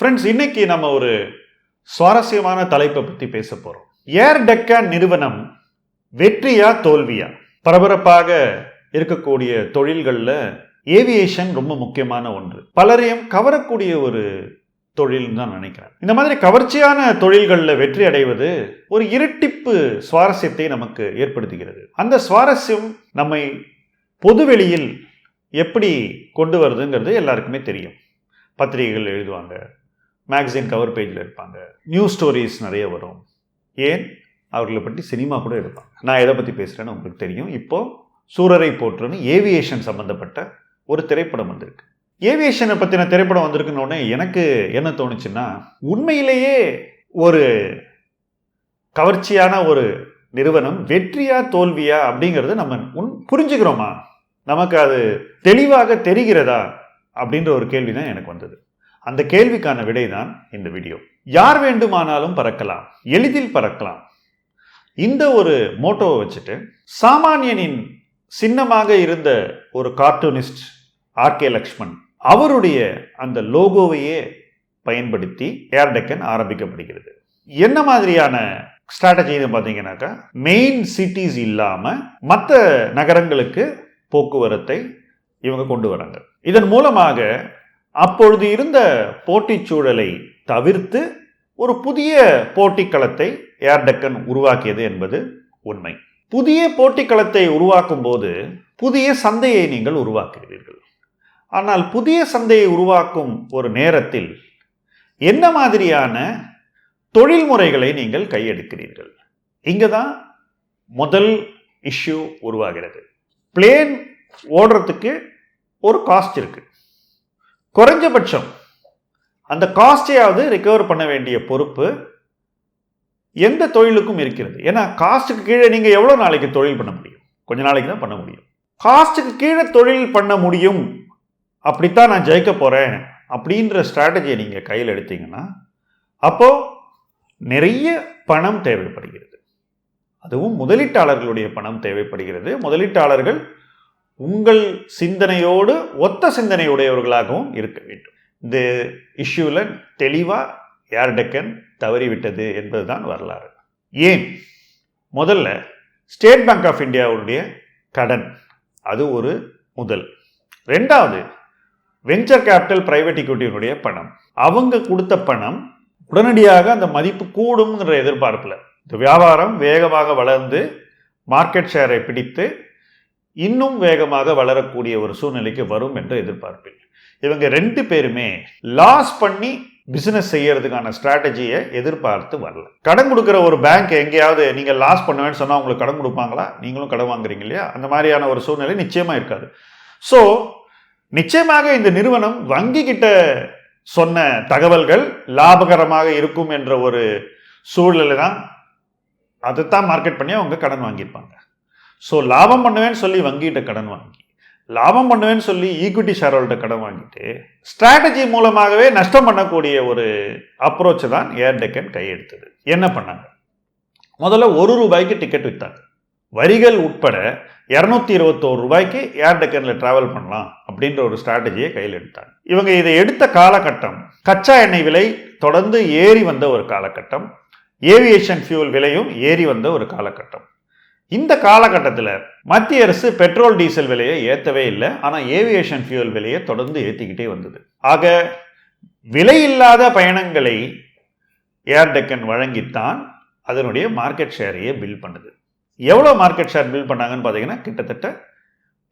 Friends இன்னைக்கு நம்ம ஒரு சுவாரஸ்யமான தலைப்பை பற்றி பேச போகிறோம் ஏர் டெக்கான் நிறுவனம் வெற்றியா தோல்வியா? பரபரப்பாக இருக்கக்கூடிய தொழில்களில் ஏவியேஷன் ரொம்ப முக்கியமான ஒன்று. பலரையும் கவரக்கூடிய ஒரு தொழில்னு தான் நினைக்கிறேன். இந்த மாதிரி கவர்ச்சியான தொழில்களில் வெற்றி அடைவது ஒரு இரட்டிப்பு சுவாரஸ்யத்தை நமக்கு ஏற்படுத்துகிறது. அந்த சுவாரஸ்யம் நம்மை பொதுவெளியில் எப்படி கொண்டு வருதுங்கிறது எல்லாருக்குமே தெரியும். பத்திரிகைகள் எழுதுவாங்க மேகசின் கவர் பேஜில் இருப்பாங்க. நியூஸ் ஸ்டோரிஸ் நிறைய வரும். ஏன்? அவர்களை பற்றி சினிமா கூட எடுப்பாங்க. நான் எதை பற்றி பேசுகிறேன்னு உங்களுக்கு தெரியும். இப்போது சூரரை போற்றுன்னு ஏவியேஷன் சம்மந்தப்பட்ட ஒரு திரைப்படம் வந்திருக்கு. ஏவியேஷனை பற்றின திரைப்படம் வந்திருக்குன்னு எனக்கு என்ன தோணுச்சுன்னா உண்மையிலேயே ஒரு கவர்ச்சியான ஒரு நிறுவனம் வெற்றியா தோல்வியா அப்படிங்கிறது நம்ம உன் புரிஞ்சுக்கிறோமா? நமக்கு அது தெளிவாக தெரிகிறதா? அப்படின்ற ஒரு கேள்வி தான் எனக்கு வந்தது. அந்த கேள்விக்கான விடை தான் இந்த வீடியோ. யார் வேண்டுமானாலும் பறக்கலாம் எளிதில் பறக்கலாம். இந்த ஒரு மோட்டோவை வச்சுட்டு சாமானியனின் சின்னமாக இருந்த ஒரு கார்ட்டூனிஸ்ட் ஆர்கே லக்ஷ்மண் அவருடைய அந்த லோகோவையே பயன்படுத்தி ஏர்டெக்கன் ஆரம்பிக்கப்படுகிறது. என்ன மாதிரியான ஸ்ட்ராட்டஜின்னு பார்த்தீங்கன்னாக்கா மெயின் சிட்டிஸ் இல்லாமல் மற்ற நகரங்களுக்கு போக்குவரத்தை இவங்க கொண்டு வராங்க. இதன் மூலமாக அப்பொழுது இருந்த போட்டிச் சூழலை தவிர்த்து ஒரு புதிய போட்டிக்களத்தை ஏர்டெக்கன் உருவாக்கியது என்பது உண்மை. புதிய போட்டிக்களத்தை உருவாக்கும் போது புதிய சந்தையை நீங்கள் உருவாக்குகிறீர்கள். ஆனால் புதிய சந்தையை உருவாக்கும் ஒரு நேரத்தில் என்ன மாதிரியான தொழில்முறைகளை நீங்கள் கையெடுக்கிறீர்கள்? இங்கே தான் முதல் இஷ்யூ உருவாகிறது. பிளேன் ஓடுறதுக்கு ஒரு காஸ்ட் இருக்குது குறைஞ்சபட்சம் அந்த காஸ்ட்டையாவது ரிகவர் பண்ண வேண்டிய பொறுப்பு எந்த தொழிலுக்கும் இருக்கிறது. ஏன்னா காஸ்ட்டுக்கு கீழே நீங்கள் எவ்வளோ நாளைக்கு தொழில் பண்ண முடியும்? கொஞ்ச நாளைக்கு தான் பண்ண முடியும். காஸ்ட்டுக்கு கீழே தொழில் பண்ண முடியும். அப்படித்தான் நான் ஜெயிக்க போகிறேன் அப்படின்ற ஸ்ட்ராட்டஜியை நீங்கள் கையில் எடுத்தீங்கன்னா அப்போது நிறைய பணம் தேவைப்படுகிறது. அதுவும் முதலீட்டாளர்களுடைய பணம் தேவைப்படுகிறது. முதலீட்டாளர்கள் உங்கள் சிந்தனையோடு ஒத்த சிந்தனையுடையவர்களாகவும் இருக்க வேண்டும். இந்த இஷ்யூவில் தெளிவாக ஏர்டெக்கன் தவறிவிட்டது என்பதுதான் வரலாறு. ஏன்? முதல்ல ஸ்டேட் பேங்க் ஆஃப் இந்தியாவுடைய கடன் அது ஒரு முதல். ரெண்டாவது வெஞ்சர் கேபிட்டல் பிரைவேட் இக்விட்டியினுடைய பணம். அவங்க கொடுத்த பணம் உடனடியாக அந்த மதிப்பு கூடுங்கிற எதிர்பார்ப்பில். இந்த வியாபாரம் வேகமாக வளர்ந்து மார்க்கெட் ஷேரை பிடித்து இன்னும் வேகமாக வளரக்கூடிய ஒரு சூழ்நிலைக்கு வரும் என்ற எதிர்பார்ப்பில். இவங்க ரெண்டு பேருமே லாஸ் பண்ணி பிசினஸ் செய்யறதுக்கான ஸ்ட்ராட்டஜியை எதிர்பார்த்து வரல. கடன் கொடுக்குற ஒரு பேங்க் எங்கேயாவது நீங்கள் லாஸ் பண்ணுவேன்னு சொன்னால் உங்களுக்கு கடன் கொடுப்பாங்களா? நீங்களும் கடன் வாங்குறீங்க இல்லையா? அந்த மாதிரியான ஒரு சூழ்நிலை நிச்சயமாக இருக்காது. ஸோ நிச்சயமாக இந்த நிறுவனம் வங்கி கிட்ட சொன்ன தகவல்கள் லாபகரமாக இருக்கும் என்ற ஒரு சூழ்நிலை தான் அதைத்தான் மார்க்கெட் பண்ணி அவங்க கடன் வாங்கியிருப்பாங்க. ஸோ லாபம் பண்ணுவேன்னு சொல்லி வங்கிகிட்ட கடன் வாங்கி லாபம் பண்ணுவேன்னு சொல்லி ஈக்விட்டி ஷேர்ஹோல்டர் கடன் வாங்கிட்டு ஸ்ட்ராட்டஜி மூலமாகவே நஷ்டம் பண்ணக்கூடிய ஒரு அப்ரோச்சை தான் ஏர் டெக்கன் கையெடுத்தது. என்ன பண்ணாங்க? முதல்ல ஒரு ரூபாய்க்கு டிக்கெட் விற்றாங்க வரிகள் உட்பட இரநூத்தி இருபத்தோரு ரூபாய்க்கு ஏர் டெக்கனில் ட்ராவல் பண்ணலாம் அப்படின்ற ஒரு ஸ்ட்ராட்டஜியை கையில் எடுத்தாங்க. இவங்க இதை எடுத்த காலகட்டம் கச்சா எண்ணெய் விலை தொடர்ந்து ஏறி வந்த ஒரு காலகட்டம் ஏவியேஷன் ஃபியூல் விலையும் ஏறி வந்த ஒரு காலகட்டம். இந்த காலகட்டத்தில் மத்திய அரசு பெட்ரோல் டீசல் விலையை ஏற்றவே இல்லை. ஆனால் ஏவியேஷன் ஃபியூல் விலையை தொடர்ந்து ஏற்றிக்கிட்டே வந்தது. ஆக விலையில்லாத பயணங்களை ஏர்டெக்கன் வழங்கித்தான் அதனுடைய மார்க்கெட் ஷேரையே பில் பண்ணுது. எவ்வளோ மார்க்கெட் ஷேர் பில் பண்ணாங்கன்னு பார்த்தீங்கன்னா கிட்டத்தட்ட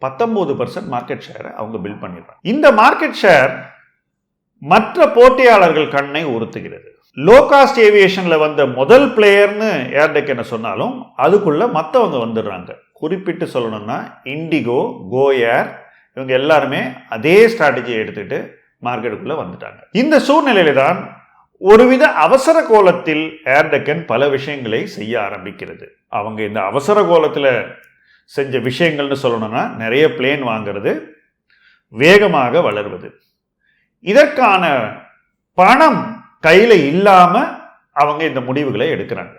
பத்தொம்போது பர்சன்ட் மார்க்கெட் ஷேரை அவங்க பில் பண்ணிடுறாங்க. இந்த மார்க்கெட் ஷேர் மற்ற போட்டியாளர்கள் கண்ணை உறுத்துகிறது. லோ காஸ்ட் ஏவியேஷனில் வந்த முதல் பிளேயர்னு ஏர்டெக் என்ன சொன்னாலும் அதுக்குள்ளே மற்றவங்க வந்துடுறாங்க. குறிப்பிட்டு சொல்லணும்னா இண்டிகோ கோ ஏர் இவங்க எல்லாருமே அதே ஸ்ட்ராட்டஜியை எடுத்துகிட்டு மார்க்கெட்டுக்குள்ளே வந்துட்டாங்க. இந்த சூழ்நிலையில தான் ஒருவித அவசர கோலத்தில் ஏர்டெக்கன் பல விஷயங்களை செய்ய ஆரம்பிக்கிறது. அவங்க இந்த அவசர கோலத்தில் செஞ்ச விஷயங்கள்னு சொல்லணும்னா நிறைய பிளேன் வாங்கிறது வேகமாக வளர்வது. இதற்கான பணம் கையில் இல்லாமல் அவங்க இந்த முடிவுகளை எடுக்கிறாங்க.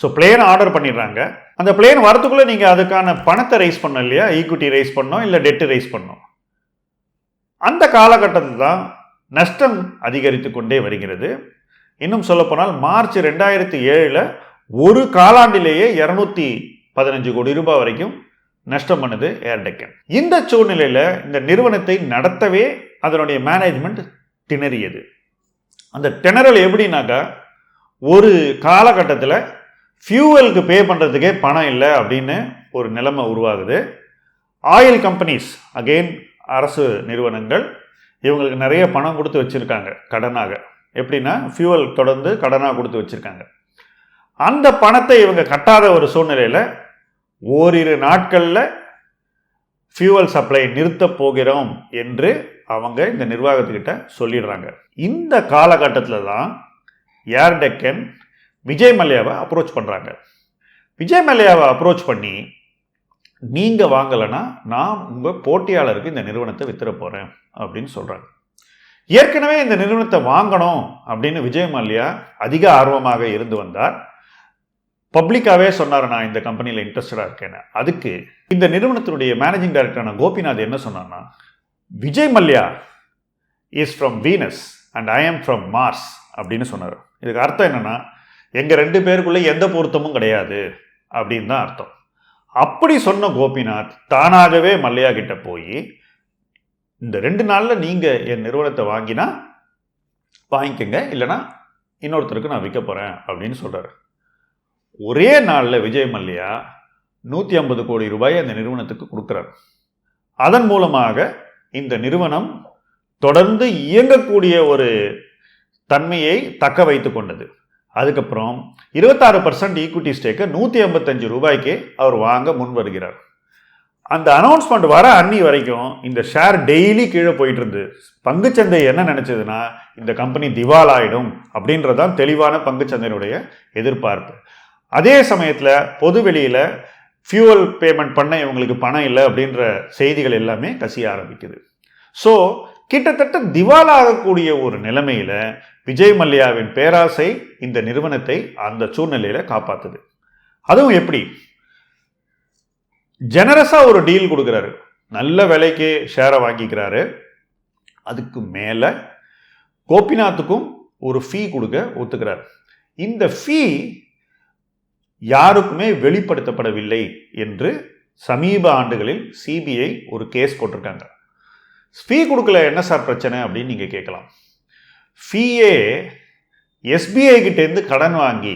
ஸோ பிளேன் ஆர்டர் பண்ணிடுறாங்க. அந்த பிளேன் வரத்துக்குள்ளே நீங்கள் அதுக்கான பணத்தை ரைஸ் பண்ணோம் இல்லையா? ஈக்விட்டி ரைஸ் பண்ணோம் இல்லை டெட்டு ரைஸ் பண்ணோம் அந்த காலகட்டத்தில் தான் நஷ்டம் அதிகரித்து கொண்டே வருகிறது. இன்னும் சொல்லப்போனால் மார்ச் ரெண்டாயிரத்தி ஏழில் ஒரு காலாண்டிலேயே இரநூத்தி பதினஞ்சு கோடி ரூபாய் வரைக்கும் நஷ்டம் பண்ணுது ஏர்டெக்கன் இந்த சூழ்நிலையில் இந்த நிறுவனத்தை நடத்தவே அதனுடைய மேனேஜ்மெண்ட் திணறியது. அந்த டெனரல் எப்படின்னாக்கா ஒரு காலகட்டத்தில் ஃபியூவலுக்கு பே பண்ணுறதுக்கே பணம் இல்லை அப்படின்னு ஒரு நிலைமை உருவாகுது. ஆயில் கம்பெனிஸ் அகெயின் அரசு நிறுவனங்கள் இவங்களுக்கு நிறைய பணம் கொடுத்து வச்சுருக்காங்க கடனாக. எப்படின்னா ஃபியூவல் தொடர்ந்து கடனாக கொடுத்து வச்சுருக்காங்க. அந்த பணத்தை இவங்க கட்டாத ஒரு சூழ்நிலையில் ஓரிரு நாட்களில் ஃபியூவல் சப்ளை நிறுத்தப் போகிறோம் என்று அவங்க இந்த நிர்வாகத்துக்கிட்ட சொல்லிடுறாங்க. இந்த காலகட்டத்தில் தான் ஏர்டெக்கன் விஜய் மல்லையாவை அப்ரோச் பண்ணுறாங்க விஜய் மல்லையாவை அப்ரோச் பண்ணி நீங்கள் வாங்கலைன்னா நான் உங்கள் போட்டியாளருக்கு இந்த நிறுவனத்தை வித்துற போகிறேன் அப்படின்னு சொல்கிறாங்க ஏற்கனவே இந்த நிறுவனத்தை வாங்கணும் அப்படின்னு விஜய் மல்லையா அதிக ஆர்வமாக இருந்து வந்தார். பப்ளிக்காகவே சொன்னார் நான் இந்த கம்பெனியில் இன்ட்ரெஸ்டடாக இருக்கேன்னு. அதுக்கு இந்த நிறுவனத்தினுடைய மேனேஜிங் டைரக்டரான கோபிநாத் என்ன சொன்னார்னா Vijay Mallya is from Venus and I am from Mars அப்படின்னு சொன்னார். இதுக்கு அர்த்தம் என்னென்னா எங்கள் ரெண்டு பேருக்குள்ளே எந்த பொருத்தமும் கிடையாது அப்படின்னு தான் அர்த்தம். அப்படி சொன்ன கோபிநாத் தானாகவே மல்லையா கிட்ட போய் இந்த ரெண்டு நாளில் நீங்கள் என் நிறுவனத்தை வாங்கினா வாங்கிக்கோங்க இல்லைனா இன்னொருத்தருக்கு நான் விற்க போகிறேன் அப்படின்னு சொல்கிறார் ஒரே நாளில் விஜய் மல்லையா நூற்றி ஐம்பது கோடி ரூபாயை அந்த நிறுவனத்துக்கு கொடுக்குறார். அதன் மூலமாக இந்த நிறுவனம் தொடர்ந்து இயங்கக்கூடிய ஒரு தன்மையை தக்க வைத்து கொண்டது. அதுக்கப்புறம் இருபத்தாறு பர்சன்ட் ஈக்விட்டி ஸ்டேக்கை நூற்றி ஐம்பத்தஞ்சு ரூபாய்க்கு அவர் வாங்க முன் வருகிறார். அந்த அனௌன்ஸ்மெண்ட் வர அன்னி வரைக்கும் இந்த ஷேர் டெய்லி கீழே போயிட்டு இருந்து பங்குச்சந்தை என்ன நினச்சதுன்னா இந்த கம்பெனி திவால் ஆகிடும் அப்படின்றதான் தெளிவான பங்குச்சந்தையினுடைய எதிர்பார்ப்பு. அதே சமயத்தில் பொது வெளியில் ஃபியூவல் பேமெண்ட் பண்ண இவங்களுக்கு பணம் இல்லை அப்படின்ற செய்திகள் எல்லாமே கசிய ஆரம்பிக்குது. ஸோ கிட்டத்தட்ட திவாலாகக்கூடிய ஒரு நிலைமையில் விஜய் மல்லையாவின் பேராசை இந்த நிறுவனத்தை அந்த சூழ்நிலையில் காப்பாத்துது. அதுவும் எப்படி? ஜெனரஸாக ஒரு டீல் கொடுக்குறாரு. நல்ல விலைக்கு ஷேரை வாங்கிக்கிறாரு. அதுக்கு மேலே கோபிநாத்துக்கும் ஒரு ஃபீ கொடுக்க ஒத்துக்கிறார். இந்த ஃபீ யாருக்குமே வெளிப்படுத்தப்படவில்லை என்று சமீப ஆண்டுகளில் சிபிஐ ஒரு கேஸ் போட்டிருக்காங்க. ஃபீ கொடுக்கல என்ன சார் பிரச்சனை அப்படின்னு நீங்கள் கேட்கலாம். ஃபீயே எஸ்பிஐ கிட்டேருந்து கடன் வாங்கி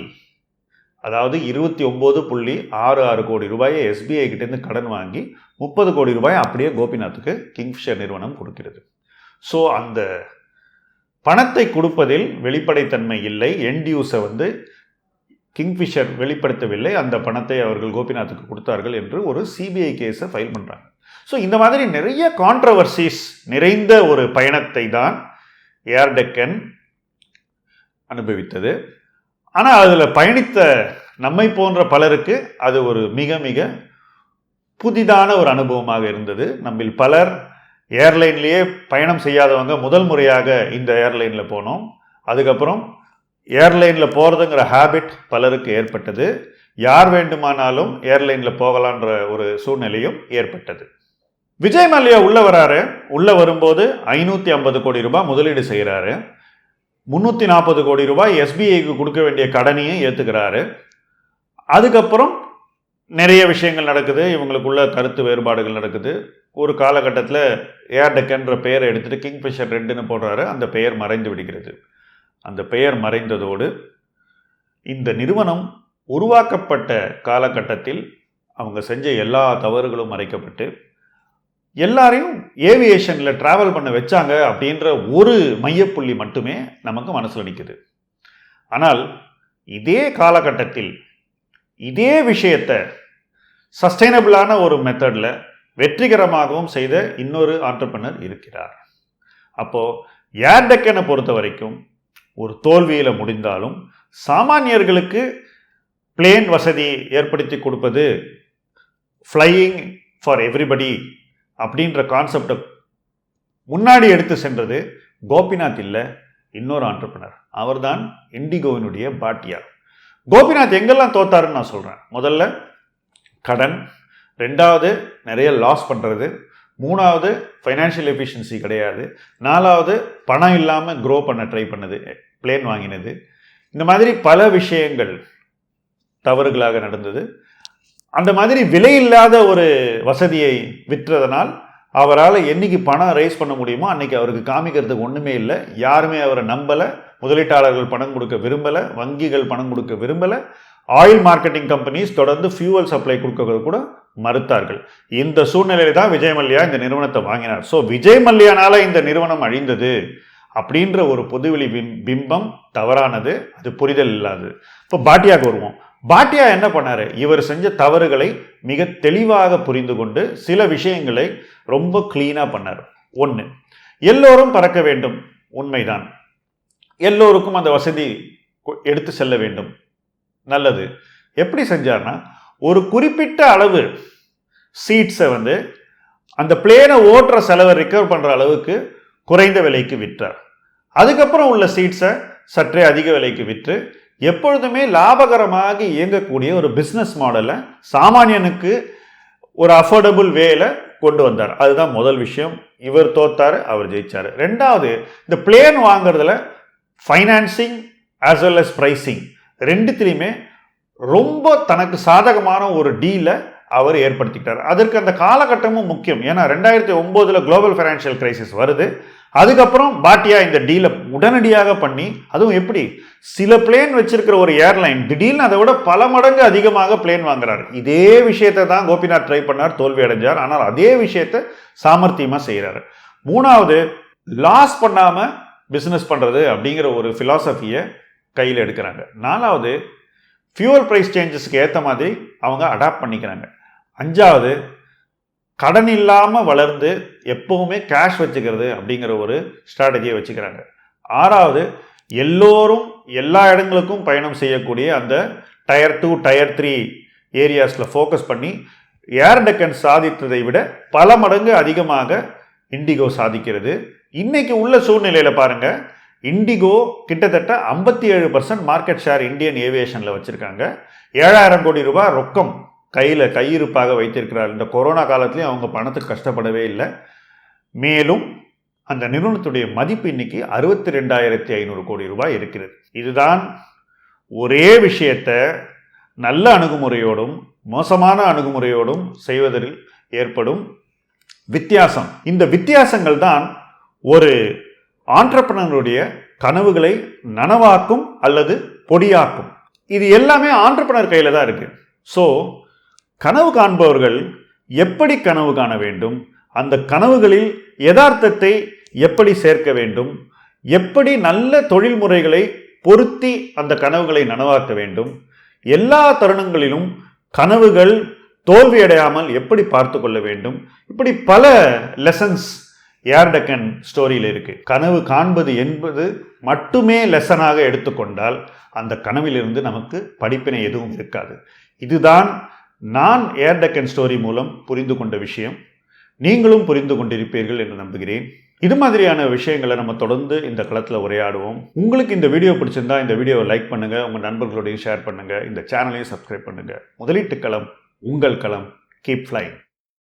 அதாவது இருபத்தி ஒம்பது புள்ளி ஆறு ஆறு கோடி ரூபாயை எஸ்பிஐ கிட்டேருந்து கடன் வாங்கி முப்பது கோடி ரூபாய் அப்படியே கோபிநாத்துக்கு கிங்ஃபிஷர் நிறுவனம் கொடுக்கிறது. ஸோ அந்த பணத்தை கொடுப்பதில் வெளிப்படைத்தன்மை இல்லை. என்டியூஸை வந்து கிங்ஃபிஷர் வெளிப்படுத்தவில்லை. அந்த பணத்தை அவர்கள் கோபிநாத்துக்கு கொடுத்தார்கள் என்று ஒரு சிபிஐ கேஸை ஃபைல் பண்ணுறாங்க ஸோ இந்த மாதிரி நிறைய கான்ட்ரவர்சிஸ் நிறைந்த ஒரு பயணத்தை தான் ஏர்டெக்கன் அனுபவித்தது. ஆனால் அதில் பயணித்த நம்மை போன்ற பலருக்கு அது ஒரு மிக மிக புதிதான ஒரு அனுபவமாக இருந்தது. நம்மில் பலர் ஏர்லைன்லேயே பயணம் செய்யாதவங்க முதல் முறையாக இந்த ஏர்லைனில் போனோம். அதுக்கப்புறம் ஏர்லைனில் போகிறதுங்கிற ஹேபிட் பலருக்கு ஏற்பட்டது. யார் வேண்டுமானாலும் ஏர்லைனில் போகலான்ற ஒரு சூழ்நிலையும் ஏற்பட்டது. விஜய் மல்லையா உள்ளே வராரு. உள்ளே வரும்போது ஐநூற்றி ஐம்பது கோடி ரூபாய் முதலீடு செய்கிறாரு முந்நூற்றி நாற்பது கோடி ரூபாய் எஸ்பிஐக்கு கொடுக்க வேண்டிய கடனையும் ஏற்றுக்கிறாரு அதுக்கப்புறம் நிறைய விஷயங்கள் நடக்குது. இவங்களுக்குள்ள கருத்து வேறுபாடுகள் நடக்குது. ஒரு காலகட்டத்தில் ஏர்டெக்கன்ற பெயரை எடுத்துகிட்டு கிங்ஃபிஷர் ரெண்டுன்னு போடுறாரு. அந்த பெயர் மறைந்து விடுகிறது. அந்த பெயர் மறைந்ததோடு இந்த நிறுவனம் உருவாக்கப்பட்ட காலகட்டத்தில் அவங்க செஞ்ச எல்லா தவறுகளும் மறைக்கப்பட்டு எல்லாரையும் ஏவியேஷனில் ட்ராவல் பண்ண வச்சாங்க அப்படின்ற ஒரு மையப்புள்ளி மட்டுமே நமக்கு மனசில் நிற்குது ஆனால் இதே காலகட்டத்தில் இதே விஷயத்தை சஸ்டைனபிளான ஒரு மெத்தடில் வெற்றிகரமாகவும் செய்த இன்னொரு ஆண்டர்பனர் இருக்கிறார். அப்போது ஏர்டெக்கனை பொறுத்த வரைக்கும் ஒரு தோல்வியில் முடிந்தாலும் சாமானியர்களுக்கு பிளேன் வசதி ஏற்படுத்தி கொடுப்பது ஃப்ளையிங் ஃபார் எவ்ரிபடி அப்படின்ற கான்செப்டை முன்னாடி எடுத்து சென்றது கோபிநாத் இல்லை இன்னொரு ஆண்டர்பனர் அவர்தான் இண்டிகோவினுடைய பாட்டியா கோபிநாத் எங்கெல்லாம் தோத்தாருன்னு நான் சொல்கிறேன் முதல்ல கடன் ரெண்டாவது நிறைய லாஸ் பண்ணுறது மூணாவது ஃபைனான்ஷியல் எஃபிஷியன்சி கிடையாது. நாலாவது பணம் இல்லாமல் க்ரோ பண்ண ட்ரை பண்ணுது பிளேன் வாங்கினது. இந்த மாதிரி பல விஷயங்கள் தவறுகளாக நடந்தது. அந்த மாதிரி விலை இல்லாத ஒரு வசதியை விற்றதனால் அவரால் என்னைக்கு பணம் ரைஸ் பண்ண முடியுமோ அன்றைக்கி அவருக்கு காமிக்கிறதுக்கு ஒன்றுமே இல்லை. யாருமே அவரை நம்பலை. முதலீட்டாளர்கள் பணம் கொடுக்க விரும்பலை. வங்கிகள் பணம் கொடுக்க விரும்பலை. ஆயில் மார்க்கெட்டிங் கம்பெனிஸ் தொடர்ந்து ஃபியூவல் சப்ளை கொடுக்க கூட மறுத்தார்கள். இந்த சூழ்நிலையில தான் விஜய் மல்லியா இந்த நிறுவனத்தை வாங்கினார். ஸோ விஜய் மல்லியானால இந்த நிறுவனம் அழிந்தது அப்படின்ற ஒரு பொதுவெளி பிம் பிம்பம் தவறானது. அது புரிதல் இல்லாதது. இப்போ பாட்டியாவுக்கு வருவோம். பாட்டியா என்ன பண்ணார்? இவர் செஞ்ச தவறுகளை மிக தெளிவாக புரிந்து கொண்டு சில விஷயங்களை ரொம்ப க்ளீனாக பண்ணார். ஒன்று எல்லோரும் பறக்க வேண்டும். உண்மைதான். எல்லோருக்கும் அந்த வசதி எடுத்து செல்ல வேண்டும். நல்லது. எப்படி செஞ்சார்னா ஒரு குறிப்பிட்ட அளவு சீட்ஸை வந்து அந்த பிளேனை ஓட்டுற செலவை ரிக்கவர் பண்ணுற அளவுக்கு குறைந்த விலைக்கு விற்றார். அதுக்கப்புறம் உள்ள சீட்ஸை சற்றே அதிக விலைக்கு விற்று எப்பொழுதுமே லாபகரமாக இயங்கக்கூடிய ஒரு பிஸ்னஸ் மாடலை சாமானியனுக்கு ஒரு அஃபோர்டபுள் வேல கொண்டு வந்தார். அதுதான் முதல் விஷயம். இவர் தோத்தார் அவர் ஜெயிச்சார். ரெண்டாவது இந்த பிளேன் வாங்குறதுல financing as well as pricing ரெண்டுத்திலையுமே ரொம்ப தனக்கு சாதகமான ஒரு டீலை அவர் ஏற்படுத்திக்கிட்டார். அதற்கு அந்த காலகட்டமும் முக்கியம். ஏன்னா ரெண்டாயிரத்தி ஒம்போதில் குளோபல் ஃபைனான்ஷியல் கிரைசிஸ் வருது. அதுக்கப்புறம் பாட்டியா இந்த டீலை உடனடியாக பண்ணி அதுவும் எப்படி? சில பிளேன் வச்சிருக்கிற ஒரு ஏர்லைன் திடீர்னு அதை விட பல மடங்கு அதிகமாக பிளேன் வாங்குறார். இதே விஷயத்தை தான் கோபிநாத் ட்ரை பண்ணார் தோல்வி அடைஞ்சார். ஆனால் அதே விஷயத்தை சாமர்த்தியமாக செய்கிறாரு மூணாவது லாஸ் பண்ணாமல் பிஸ்னஸ் பண்ணுறது அப்படிங்கிற ஒரு ஃபிலாசபியை கையில் எடுக்கிறாங்க. நாலாவது ஃபியூவல் ப்ரைஸ் சேஞ்சஸ்க்கு ஏற்ற மாதிரி அவங்க அடாப்ட் பண்ணிக்கிறாங்க. அஞ்சாவது கடன் இல்லாமல் வளர்ந்து எப்போவுமே கேஷ் வச்சுக்கிறது அப்படிங்கிற ஒரு ஸ்ட்ராட்டஜியை வச்சுக்கிறாங்க. ஆறாவது எல்லோரும் எல்லா இடங்களுக்கும் பயணம் செய்யக்கூடிய அந்த டயர் டூ டயர் த்ரீ ஏரியாஸில் ஃபோக்கஸ் பண்ணி ஏர் டெக்கன் சாதித்ததை விட பல மடங்கு அதிகமாக இண்டிகோ சாதிக்கிறது. இன்றைக்கி உள்ள சூழ்நிலையில் பாருங்கள் இண்டிகோ கிட்டத்தட்ட ஐம்பத்தி ஏழு பர்சன்ட் மார்க்கெட் ஷேர் இந்தியன் ஏவியேஷனில் வச்சுருக்காங்க. ஏழாயிரம் கோடி ரூபாய் ரொக்கம் கையில் கையிருப்பாக வைத்திருக்கிறார். இந்த கொரோனா காலத்துலேயும் அவங்க பணத்துக்கு கஷ்டப்படவே இல்லை. மேலும் அந்த நிறுவனத்துடைய மதிப்பு இன்னைக்கு அறுபத்தி ரெண்டாயிரத்தி ஐநூறு கோடி ரூபாய் இருக்கிறது. இதுதான் ஒரே விஷயத்தை நல்ல அணுகுமுறையோடும் மோசமான அணுகுமுறையோடும் செய்வதில் ஏற்படும் வித்தியாசம். இந்த வித்தியாசங்கள் தான் ஒரு ஆண்டர்பனருடைய கனவுகளை நனவாக்கும் அல்லது பொடியாக்கும். இது எல்லாமே ஆண்டர்பனர் கையில் தான் இருக்கு. ஸோ கனவு காண்பவர்கள் எப்படி கனவு காண வேண்டும்? அந்த கனவுகளில் யதார்த்தத்தை எப்படி சேர்க்க வேண்டும்? எப்படி நல்ல தொழில் முறைகளை பொருத்தி அந்த கனவுகளை நனவாக்க வேண்டும்? எல்லா தருணங்களிலும் கனவுகள் தோல்வியடையாமல் எப்படி பார்த்து கொள்ள வேண்டும்? இப்படி பல லெசன்ஸ் ஏர்டக்கன் ஸ்டோரியில் இருக்குது கனவு காண்பது என்பது மட்டுமே லெசனாக எடுத்துக்கொண்டால் அந்த கனவிலிருந்து நமக்கு படிப்பினை எதுவும் இருக்காது. இதுதான் நான் ஏர்டக்கன் ஸ்டோரி மூலம் புரிந்து கொண்ட விஷயம். நீங்களும் புரிந்து கொண்டிருப்பீர்கள் என்று நம்புகிறேன். இது மாதிரியான விஷயங்களை நம்ம தொடர்ந்து இந்த களத்தில் உரையாடுவோம். உங்களுக்கு இந்த வீடியோ பிடிச்சிருந்தா இந்த வீடியோவை லைக் பண்ணுங்கள் உங்கள் நண்பர்களோடையும் ஷேர் பண்ணுங்க இந்த சேனலையும் சப்ஸ்கிரைப் பண்ணுங்கள் முதலீட்டு களம் உங்கள் களம் கீப் ஃப்ளைங்